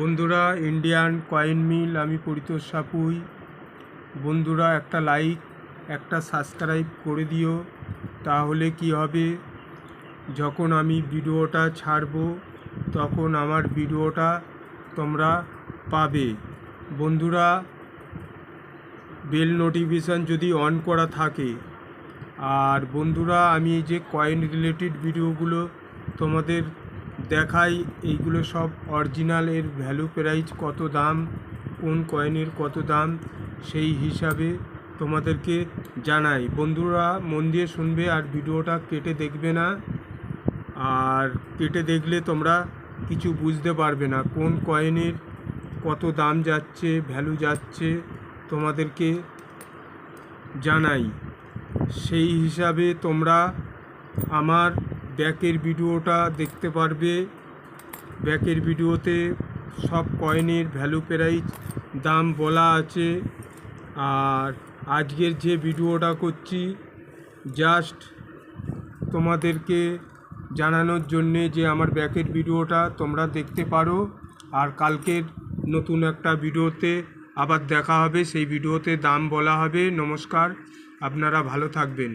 বন্ধুরা Indian coin মিল আমি পরিতোষ সাপুই। বন্ধুরা, একটা লাইক একটা সাবস্ক্রাইব করে দিও, তাহলে কি হবে? যখন আমি ভিডিওটা ছাড়বো, তখন আমার ভিডিওটা তোমরা পাবে। বন্ধুরা বেল নোটিফিকেশান যদি অন করা থাকে, আর বন্ধুরা, আমি এই যে কয়েন রিলেটেড ভিডিওগুলো তোমাদের দেখাই এইগুলো সব অরিজিনাল এর ভ্যালু প্রাইস কত দাম, কোন কয়েনের কত দাম, সেই হিসাবে তোমাদেরকে জানাই। বন্ধুরা, মন দিয়ে শুনবে আর ভিডিওটা কেটে দেখবে না। আর কেটে দেখলে তোমরা কিছু বুঝতে পারবে না। কোন কয়েনের কত দাম যাচ্ছে ভ্যালু যাচ্ছে, তোমাদেরকে জানাই। সেই হিসাবে তোমরা আমার ব্যাকের ভিডিওটা দেখতে পারবে। ব্যাকের ভিডিওতে সব কয়েনের ভ্যালু প্রাইস দাম বলা আছে। আর আজকের যে ভিডিওটা করছি জাস্ট তোমাদেরকে জানানোর জন্যে যে আমার ব্যাকের ভিডিওটা তোমরা দেখতে পারো। আর কালকের নতুন একটা ভিডিওতে আবার দেখা হবে, সেই ভিডিওতে দাম বলা হবে। নমস্কার, আপনারা ভালো থাকবেন।